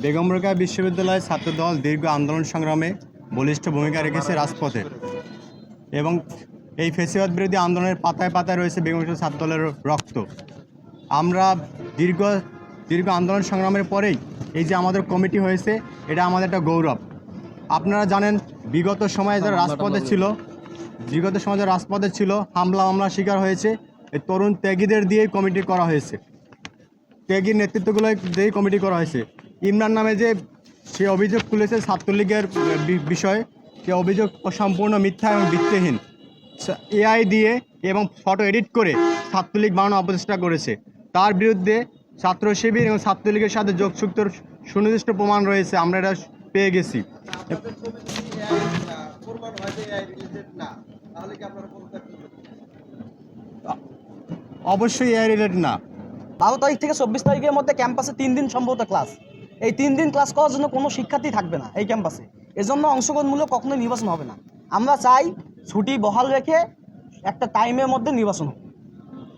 বেগম রোকেয়া বিশ্ববিদ্যালয় ছাত্রদল দীর্ঘ আন্দোলন সংগ্রামে বলিষ্ঠ ভূমিকা রেখেছে রাজপথে এবং এই ফেসিবাদ বিরোধী আন্দোলনের পাতায় পাতায় রয়েছে বেগম ছাত্রদলের রক্ত। আমরা দীর্ঘ দীর্ঘ আন্দোলন সংগ্রামের পরেই এই যে আমাদের কমিটি হয়েছে এটা আমাদের একটা গৌরব। আপনারা জানেন বিগত সময়ে যারা রাজপথে ছিল বিগত সময়ে যারা রাজপথে ছিল হামলা মামলা শিকার হয়েছে এই তরুণ ত্যাগীদের দিয়েই কমিটি করা হয়েছে। ত্যাগীর নেতৃত্বগুলো দিয়েই কমিটি করা হয়েছে। ইমরান নামে যে সে অভিযোগ তুলেছে ছাত্রলীগের বিষয়ে, সে অভিযোগ সম্পূর্ণ মিথ্যা এবং ভিত্তিহীন। এআই দিয়ে এবং ফটো এডিট করে ছাত্রলীগ বানানোর অপচেষ্টা করেছে। তার বিরুদ্ধে ছাত্র শিবির এবং ছাত্রলীগের সাথে যোগসূত্র সুনির্দিষ্ট প্রমাণ রয়েছে, আমরা এটা পেয়ে গেছি। অবশ্যই এআই রিলেটেড না। বারো তারিখ থেকে চব্বিশ তারিখের মধ্যে ক্যাম্পাসে তিন দিন সম্ভবত ক্লাস। এই তিন দিন ক্লাস করার জন্য কোনো শিক্ষার্থী থাকবে না এই ক্যাম্পাসে এজন্য অংশগ্রহণমূলক কখনোই নির্বাচন হবে না। আমরা চাই ছুটি বহাল রেখে একটা টাইমের মধ্যে নির্বাচন হোক।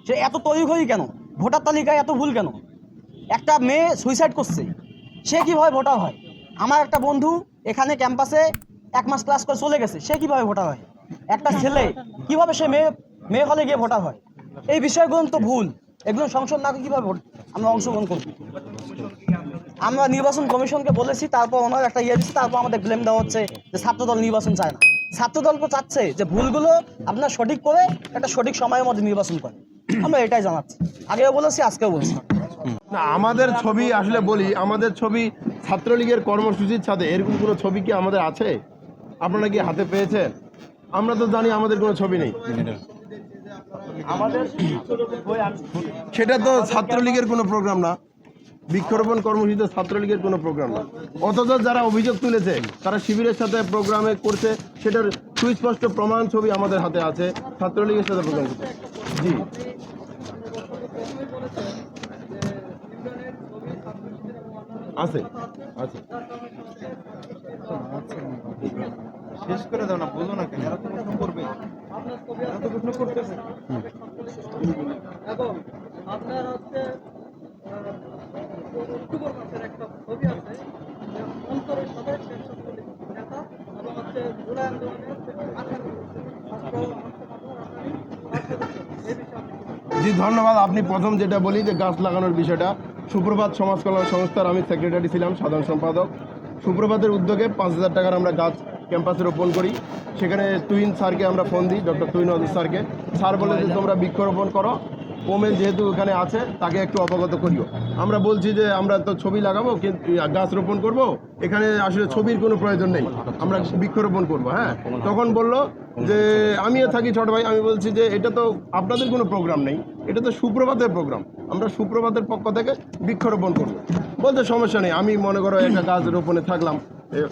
সে এত তৈরি কেন? ভোটার তালিকায় এত ভুল কেন? একটা মেয়ে সুইসাইড করছে। সে কীভাবে ভোটার হয়? আমার একটা বন্ধু এখানে ক্যাম্পাসে এক মাস ক্লাস করে চলে গেছে, সে কীভাবে ভোটার হয়? একটা ছেলে কীভাবে সে মেয়ে মেয়ে হলে গিয়ে ভোটার হয়? এই বিষয়গুলো তো ভুল। এগুলো সংসদ না কীভাবে ভোট আমরা অংশগ্রহণ করব? আমরা নির্বাচন কমিশনকে বলেছি তারপর ওনার একটা ইয়ে দিচ্ছে তারপর আমাদের ব্লেম দেওয়া হচ্ছে যে ছাত্রদল নির্বাচন চায় না। ছাত্রদল তো চাচ্ছে যে ভুলগুলো আপনার সঠিক করে একটা সঠিক সময়ের মধ্যে নির্বাচন করে আমরা এটাই জানাচ্ছি। আগেও বলেছি আজকেও বলছি। না আমাদের ছবি আসলে বলি আমাদের ছবি ছাত্রলীগের কর্মসূচির সাথে এরকম কোনো ছবি কি আমাদের আছে? আপনারা কি হাতে পেয়েছেন? আমরা তো জানি আমাদের কোনো ছবি নেই। সেটা তো ছাত্রলীগের কোনো প্রোগ্রাম না। বৃক্ষরোপণ কর্মসূচি তো ছাত্রলীগের কোনো প্রোগ্রাম না। অথচ যারা অভিযোগ তুলেছে তারা শিবিরের সাথে প্রোগ্রামে করছে সেটার সুস্পষ্ট প্রমাণ ছবি আমাদের হাতে আছে ছাত্রলীগের সাথে প্রোগ্রাম করছে। জি। আছে। আছে। শেষ করে দাও না বলো না কেন এরা তো প্রশ্ন করবে। এরা তো প্রশ্ন করতেছে। এবং আপনার হচ্ছে অক্টোবর মাসের একটা ছবি আছে অন্তরের নেতা এবং হচ্ছে? জি, ধন্যবাদ। আপনি প্রথম যেটা বলি যে গাছ লাগানোর বিষয়টা, সুপ্রভাত সমাজ কল্যাণ সংস্থার আমি সেক্রেটারি ছিলাম, সাধারণ সম্পাদক। সুপ্রভাতের উদ্যোগে পাঁচ হাজার টাকার আমরা গাছ ক্যাম্পাসে রোপণ করি। সেখানে তুইন স্যারকে আমরা ফোন দিই ডক্টর তুইন অজিত স্যারকে স্যার বলে যে, তোমরা বৃক্ষরোপণ করো ওমেন যেহেতু এখানে আছে, তাকে একটু অবগত করিও। আমরা বলছি যে, আমরা তো ছবি লাগাবো, কিন্তু গাছ রোপণ করব, এখানে আসলে ছবির কোনো প্রয়োজন নেই, আমরা বৃক্ষরোপণ করব হ্যাঁ? তখন বলল যে, আমিও থাকি ছোট ভাই, আমি বলছি যে, এটা তো আপনাদের কোনো প্রোগ্রাম নেই, এটা তো সুপ্রভাতের প্রোগ্রাম, আমরা সুপ্রভাতের পক্ষ থেকে বৃক্ষরোপণ করব। বলতে সমস্যা নেই, আমি মনে করো একটা গাছ রোপণে থাকলাম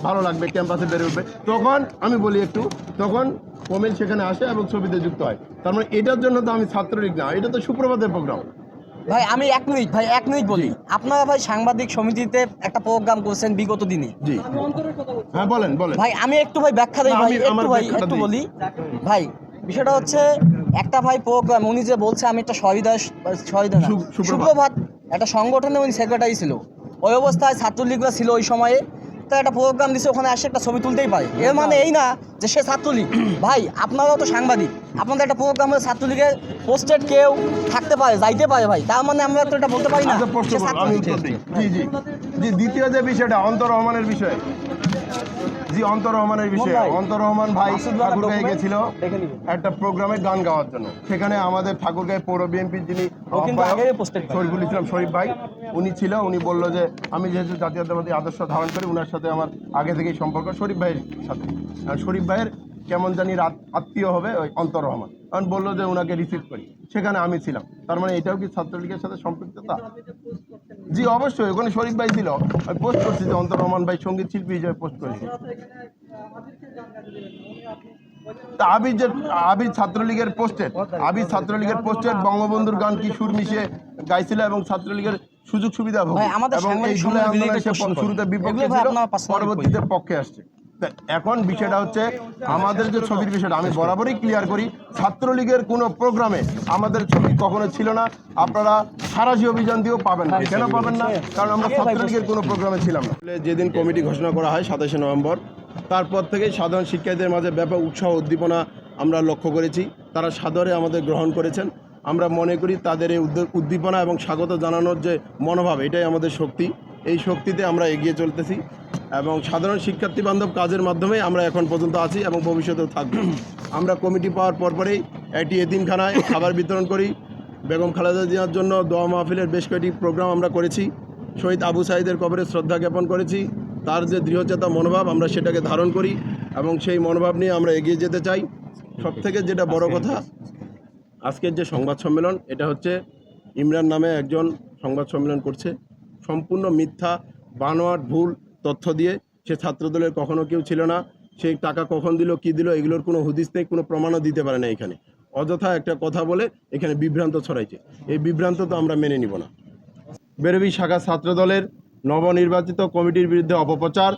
ভালো লাগবে ক্যাম্পাসে বেড়ে উঠবে। তখন আমি বলি একটু তখন ওমেন সেখানে আসে এবং ছবিতে যুক্ত হয়। তার মানে এটার জন্য তো আমি ছাত্রলীগ না এটা তো সুপ্রভাতের প্রোগ্রাম ভাই আমি এক মিনিট ভাই এক মিনিট বলি। আপনারা ভাই সাংবাদিক সমিতিতে একটা প্রোগ্রাম করছেন বিগত দিনে। জি। হ্যাঁ বলেন বলেন। ভাই আমি একটু ভাই ব্যাখ্যা দিই ভাই একটু ভাই একটু বলি। ভাই বিষয়টা হচ্ছে একটা ভাই প্রোগ্রাম উনি যে বলছে আমি একটা সহিদা সহিদা না, সু- সুপ্রভাত। সুপ্রভাত একটা সংগঠনে উনি সেক্রেটারি ছিল। ওই অবস্থায় ছাত্রলীগরা ছিল ওই সময়ে। তো একটা প্রোগ্রাম দিছে ওখানে আসে একটা ছবি তুলতেই পারে। এর মানে এই না যে সে ছাত্রলীগ। ভাই আপনারাও তো সাংবাদিক। আপনাদের একটা প্রোগ্রাম হলে ছাত্রলীগের পোস্টেড কেউ থাকতে পারে যাইতে পারে ভাই। তার মানে আমরা তো এটা বলতে পারি না আচ্ছা দ্বিতীয় যে বিষয়টা অন্তর রহমানের বিষয়। জি অন্তর রহমানের বিষয়ে। অন্তর রহমান ভাই ঠাকুরগাঁয়ে গেছিল। একটা প্রোগ্রামে গান গাওয়ার জন্য। সেখানে আমাদের ঠাকুরগাঁয় পৌর বিএনপির যিনি। শরীফুল ইসলাম শরীফ ভাই উনি ছিল উনি বলল যে আমি যেহেতু জাতীয়তাবাদী আদর্শ ধারণ করি উনার সাথে আমার আগে থেকেই সম্পর্ক শরীফ ভাইয়ের সাথে। আর শরীফ ভাইয়ের কেমন জানি আত্মীয় হবে ওই অন্তর রহমান। কারণ বলল যে ওনাকে রিসিভ করি। সেখানে আমি ছিলাম। তার মানে এটাও কি ছাত্রলীগের সাথে সম্পৃক্ততা? জি অবশ্যই ওখানে শরীফ ভাই ছিল। আমি পোস্ট করছি যে অন্তর রহমান ভাই সংগীত শিল্পী হিসেবে পোস্ট করেছি। তো আবির যে আবির ছাত্রলীগের পোস্টেড আবির ছাত্রলীগের পোস্টেড বঙ্গবন্ধুর গান কি সুর মিশিয়ে গাইছিল এবং ছাত্রলীগের সুযোগ সুবিধা এবং এই জুলাই শুরুতে বিপক্ষে ছিল পরবর্তীতে পক্ষে আসছে। এখন বিষয়টা হচ্ছে আমাদের যে ছবির বিষয়টা, আমি বরাবরই ক্লিয়ার করি, ছাত্রলীগের কোনো প্রোগ্রামে আমাদের ছবি কখনো ছিল না। আপনারা সারাশি অভিযান দিয়েও পাবেন না। কেন পাবেন না? কারণ আমরা ছাত্রলীগের কোনো প্রোগ্রামে ছিলাম না। যেদিন কমিটি ঘোষণা করা হয়, সাতাশে নভেম্বর, তারপর থেকেই সাধারণ শিক্ষার্থীদের মাঝে ব্যাপক উৎসাহ উদ্দীপনা আমরা লক্ষ্য করেছি। তারা সাদরে আমাদের গ্রহণ করেছেন। আমরা মনে করি তাদের এই উদ্দীপনা এবং স্বাগত জানানোর যে মনোভাব, এটাই আমাদের শক্তি। এই শক্তিতে আমরা এগিয়ে চলতেছি এবং সাধারণ শিক্ষার্থী বান্ধব কাজের মাধ্যমে আমরা এখন পর্যন্ত আছি এবং ভবিষ্যতেও থাকব। আমরা কমিটি পাওয়ার পরপরেই একটি এতিমখানায় খাবার বিতরণ করি। বেগম খালেদা জিয়ার জন্য দোয়া মাহফিলের বেশ কয়েকটি প্রোগ্রাম আমরা করেছি। শহীদ আবু সাইদের কবরে শ্রদ্ধা জ্ঞাপন করেছি। তার যে দৃঢ়চেতা মনোভাব আমরা সেটাকে ধারণ করি এবং সেই মনোভাব নিয়ে আমরা এগিয়ে যেতে চাই। সব থেকে যেটা বড় কথা আজকের যে সংবাদ সম্মেলন এটা হচ্ছে ইমরান নামে একজন সংবাদ সম্মেলন করছে। সম্পূর্ণ মিথ্যা বানোয়ার ভুল তথ্য দিয়ে সে ছাত্রদলের কখনো কেউ ছিল না। সেই টাকা কখন দিল, কি দিল, এগুলোর কোনো হুদিস নেই, কোনো প্রমাণও দিতে পারে না এখানে। অযথা একটা কথা বলে এখানে বিভ্রান্ত ছড়াইছে। এই বিভ্রান্ত তো আমরা মেনে নিব না। বেরবি শাখা ছাত্রদলের নবনির্বাচিত কমিটির বিরুদ্ধে অপপ্রচার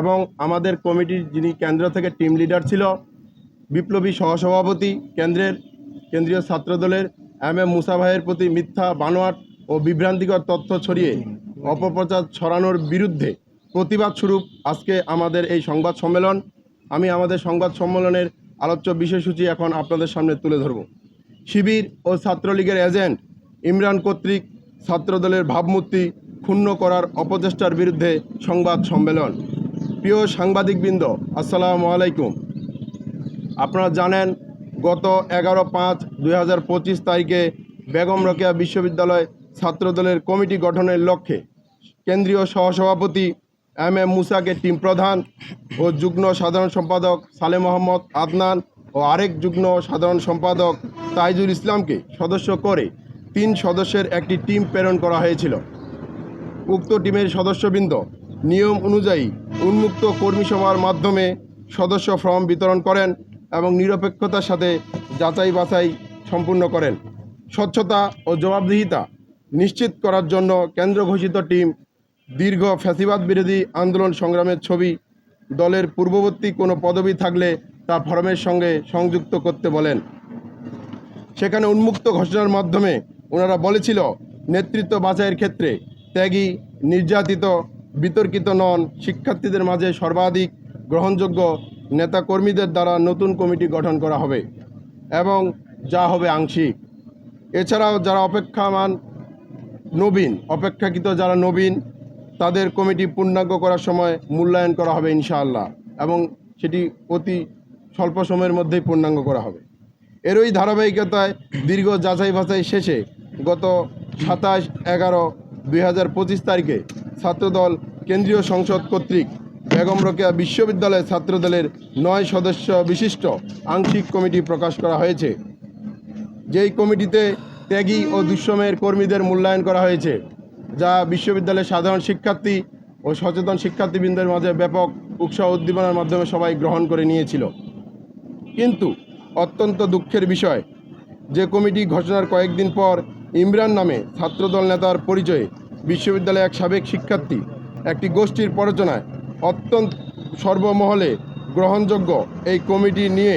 এবং আমাদের কমিটির যিনি কেন্দ্র থেকে টিম লিডার ছিল, বিপ্লবী সহসভাপতি কেন্দ্রের, কেন্দ্রীয় ছাত্রদলের এম এম মুসা ভাইয়ের প্রতি মিথ্যা, বানোয়াট ও বিভ্রান্তিকর তথ্য ছড়িয়ে অপপ্রচার ছড়ানোর বিরুদ্ধে প্রতিবাদ স্বরূপ আজকে আমাদের এই সংবাদ সম্মেলন। আমি আমাদের সংবাদ সম্মেলনের আলোচ্য বিষয়সূচি এখন আপনাদের সামনে তুলে ধরব। শিবির ও ছাত্রলীগের এজেন্ট ইমরান কর্তৃক ছাত্রদলের ভাবমূর্তি ক্ষুণ্ণ করার অপচেষ্টার বিরুদ্ধে সংবাদ সম্মেলন। প্রিয় সাংবাদিকবৃন্দ, আসসালামু আলাইকুম। আপনারা জানেন, গত এগারো পাঁচ দুই তারিখে বেগম রোকেয়া বিশ্ববিদ্যালয় ছাত্রদলের কমিটি গঠনের লক্ষ্যে কেন্দ্রীয় সহসভাপতি এম এম মুসাকে টিম প্রধান ও যুগ্ম সাধারণ সম্পাদক সালে মোহাম্মদ আদনান ও আরেক যুগ্ম সাধারণ সম্পাদক তাইজুল ইসলামকে সদস্য করে তিন সদস্যের একটি টিম প্রেরণ করা হয়েছিল। উক্ত টিমের সদস্যবৃন্দ নিয়ম অনুযায়ী উন্মুক্ত কর্মী সভার মাধ্যমে সদস্য ফর্ম বিতরণ করেন এবং নিরপেক্ষতার সাথে যাচাই বাছাই সম্পূর্ণ করেন। স্বচ্ছতা ও জবাবদিহিতা নিশ্চিত করার জন্য কেন্দ্র ঘোষিত টিম দীর্ঘ ফ্যাসিবাদ বিরোধী আন্দোলন সংগ্রামের ছবি, দলের পূর্ববর্তী কোনো পদবি থাকলে তা ফরমের সঙ্গে সংযুক্ত করতে বলেন। সেখানে উন্মুক্ত ঘোষণার মাধ্যমে ওনারা বলেছিল, নেতৃত্ব বাছাইয়ের ক্ষেত্রে ত্যাগী, নির্যাতিত, বিতর্কিত নন, শিক্ষার্থীদের মাঝে সর্বাধিক গ্রহণযোগ্য নেতাকর্মীদের দ্বারা নতুন কমিটি গঠন করা হবে এবং যা হবে আংশিক। এছাড়াও যারা অপেক্ষামান নবীন, অপেক্ষাকৃত যারা নবীন, তাদের কমিটি পূর্ণাঙ্গ করার সময় মূল্যায়ন করা হবে ইনশাআল্লাহ এবং সেটি অতি স্বল্প সময়ের মধ্যেই পূর্ণাঙ্গ করা হবে। এরই ধারাবাহিকতায় দীর্ঘ যাচাই বাছাই শেষে গত সাতাশ এগারো দুই হাজার পঁচিশ তারিখে ছাত্রদল কেন্দ্রীয় সংসদ কর্তৃক বেগম রোকেয়া বিশ্ববিদ্যালয় ছাত্রদলের নয় সদস্য বিশিষ্ট আংশিক কমিটি প্রকাশ করা হয়েছে। যেই কমিটিতে ত্যাগী ও দুঃসময়ের কর্মীদের মূল্যায়ন করা হয়েছে, যা বিশ্ববিদ্যালয়ের সাধারণ শিক্ষার্থী ও সচেতন শিক্ষার্থীবৃন্দের মাঝে ব্যাপক উৎসাহ উদ্দীপনার মাধ্যমে সবাই গ্রহণ করে নিয়েছিল। কিন্তু অত্যন্ত দুঃখের বিষয়, যে কমিটি ঘোষণার কয়েকদিন পর ইমরান নামে ছাত্রদল নেতার পরিচয়ে বিশ্ববিদ্যালয়ে এক সাবেক শিক্ষার্থী একটি গোষ্ঠীর প্ররোচনায় অত্যন্ত সর্বমহলে গ্রহণযোগ্য এই কমিটি নিয়ে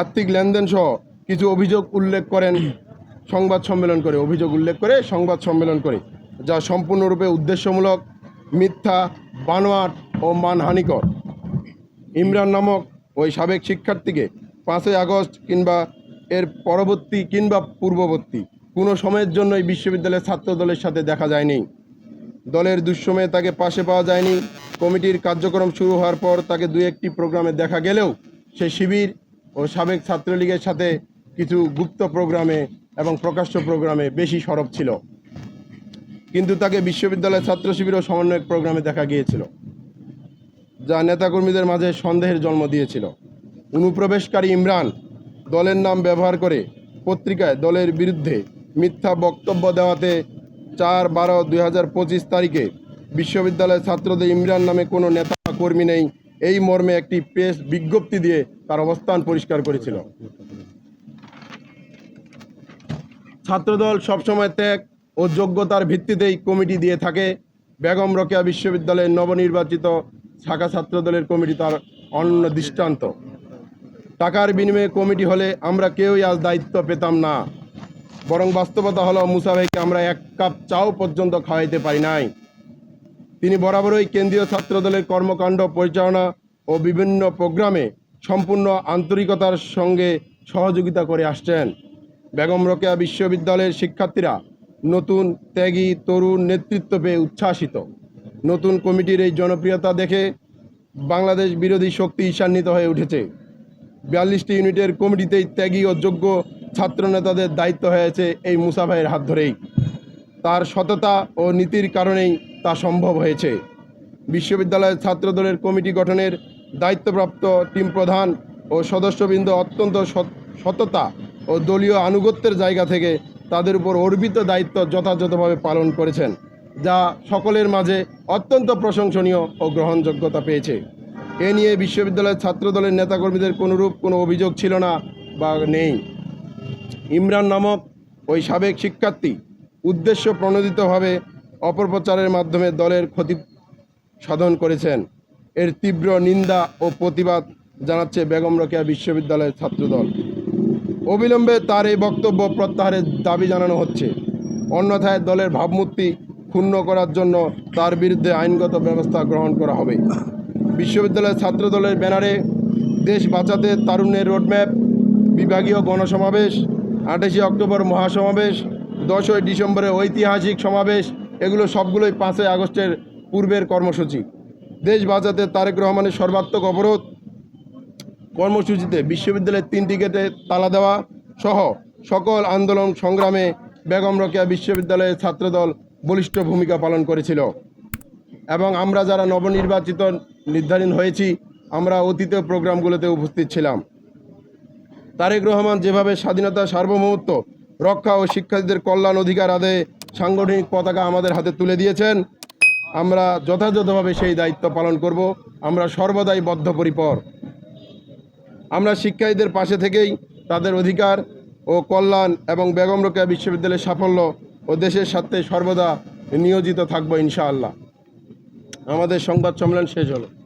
আর্থিক লেনদেন সহ কিছু অভিযোগ উল্লেখ করেন সংবাদ সম্মেলন করে, অভিযোগ উল্লেখ করে সংবাদ সম্মেলন করে, যা সম্পূর্ণরূপে উদ্দেশ্যমূলক, মিথ্যা, বানোয়াট ও মানহানিকর। ইমরান নামক ওই সাবেক শিক্ষার্থীকে পাঁচই আগস্ট কিংবা এর পরবর্তী কিংবা পূর্ববর্তী কোনো সময়ের জন্যই বিশ্ববিদ্যালয়ের ছাত্র দলের সাথে দেখা যায়নি। দলের দুঃসময়ে তাকে পাশে পাওয়া যায়নি। কমিটির কার্যক্রম শুরু হওয়ার পর তাকে দু একটি প্রোগ্রামে দেখা গেলেও সে শিবির ও সাবেক ছাত্রলীগের সাথে কিছু গুপ্ত প্রোগ্রামে এবং প্রকাশ্য প্রোগ্রামে বেশি সরব ছিল। কিন্তু তাকে বিশ্ববিদ্যালয়ের ছাত্র শিবির ও সমন্বয়ক প্রোগ্রামে দেখা গিয়েছিল, যা নেতাকর্মীদের মাঝে সন্দেহের জন্ম দিয়েছিল। অনুপ্রবেশকারী ইমরান দলের নাম ব্যবহার করে পত্রিকায় দলের বিরুদ্ধে মিথ্যা বক্তব্য দেওয়াতে চার বারো দুই হাজার পঁচিশ তারিখে বিশ্ববিদ্যালয়ের ছাত্রদের ইমরান নামে কোনো নেতা কর্মী নেই। এই মর্মে একটি প্রেস বিজ্ঞপ্তি দিয়ে তার অবস্থান পরিষ্কার করেছিল। ছাত্রদল সবসময় ত্যাগ ও যোগ্যতার ভিত্তিতেই কমিটি দিয়ে থাকে। বেগম রোকেয়া বিশ্ববিদ্যালয়ের নবনির্বাচিত শাখা ছাত্রদলের কমিটি তার অন্য দৃষ্টান্ত। টাকার বিনিময়ে কমিটি হলে আমরা কেউই আজ দায়িত্ব পেতাম না। বরং বাস্তবতা হলো, মুসা ভাইকে আমরা এক কাপ চাও পর্যন্ত খাওয়াইতে পারি নাই। তিনি বরাবরই কেন্দ্রীয় ছাত্রদলের কর্মকাণ্ড পরিচালনা ও বিভিন্ন প্রোগ্রামে সম্পূর্ণ আন্তরিকতার সঙ্গে সহযোগিতা করে আসছেন। বেগম রোকেয়া বিশ্ববিদ্যালয়ের শিক্ষার্থীরা নতুন ত্যাগী তরুণ নেতৃত্ব পেয়ে উচ্ছ্বাসিত। নতুন কমিটির এই জনপ্রিয়তা দেখে বাংলাদেশ বিরোধী শক্তি ঈশান্বিত হয়ে উঠেছে। বিয়াল্লিশটি ইউনিটের কমিটিতেই ত্যাগী ও যোগ্য ছাত্রনেতাদের দায়িত্ব হয়েছে এই মুসা ভাইয়ের হাত ধরেই। তার সততা ও নীতির কারণেই তা সম্ভব হয়েছে। বিশ্ববিদ্যালয়ের ছাত্রদলের কমিটি গঠনের দায়িত্বপ্রাপ্ত টিম প্রধান ও সদস্যবৃন্দ অত্যন্ত সততা ও দলীয় আনুগত্যের জায়গা থেকে তাদের উপর অর্পিত দায়িত্ব যথাযথভাবে পালন করেছেন, যা সকলের মাঝে অত্যন্ত প্রশংসনীয় ও গ্রহণযোগ্যতা পেয়েছে। এ নিয়ে বিশ্ববিদ্যালয়ের ছাত্রদলের নেতাকর্মীদের কোনোরূপ কোনো অভিযোগ ছিল না বা নেই। ইমরান নামক ওই সাবেক শিক্ষার্থী উদ্দেশ্য প্রণোদিতভাবে অপপ্রচারের মাধ্যমে দলের ক্ষতি সাধন করেছেন। এর তীব্র নিন্দা ও প্রতিবাদ জানাচ্ছে বেগম রোকেয়া বিশ্ববিদ্যালয়ের ছাত্রদল। অবিলম্বে তার এই বক্তব্য প্রত্যাহারের দাবি জানানো হচ্ছে। অন্যথায় দলের ভাবমূর্তি ক্ষুণ্ণ করার জন্য তার বিরুদ্ধে আইনগত ব্যবস্থা গ্রহণ করা হবে। বিশ্ববিদ্যালয়ের ছাত্রদলের ব্যানারে দেশ বাঁচাতে তারুণ্যের রোডম্যাপ, বিভাগীয় গণসমাবেশ, আঠাশে অক্টোবর মহাসমাবেশ, দশই ডিসেম্বরে ঐতিহাসিক সমাবেশ, এগুলো সবগুলোই পাঁচই আগস্টের পূর্বের কর্মসূচি। দেশ বাঁচাতে তারেক রহমানের সর্বাত্মক অবরোধ কর্মসূচিতে বিশ্ববিদ্যালয়ের তিনটি গেটে তালা দেওয়া সহ সকল আন্দোলন সংগ্রামে বেগম রোকেয়া বিশ্ববিদ্যালয়ের ছাত্রদল বলিষ্ঠ ভূমিকা পালন করেছিল। এবং আমরা যারা নবনির্বাচিত নির্ধারণ হয়েছি, আমরা অতীত প্রোগ্রামগুলোতে উপস্থিত ছিলাম। তারেক রহমান যেভাবে স্বাধীনতা সার্বভৌমত্ব, রক্ষা ও শিক্ষার্থীদের কল্যাণ অধিকার আদায়ে সাংগঠনিক পতাকা আমাদের হাতে তুলে দিয়েছেন, আমরা যথাযথভাবে সেই দায়িত্ব পালন করব। আমরা সর্বদাই বদ্ধপরিপর আমরা শিক্ষার্থীদের পাশে থেকেই তাদের অধিকার ও কল্যাণ এবং বেগম রোকেয়া বিশ্ববিদ্যালয়ের সাফল্য ও দেশের স্বার্থে সর্বদা নিয়োজিত থাকব ইনশাআল্লাহ। আমাদের সংবাদ সম্মেলন শেষ হলো।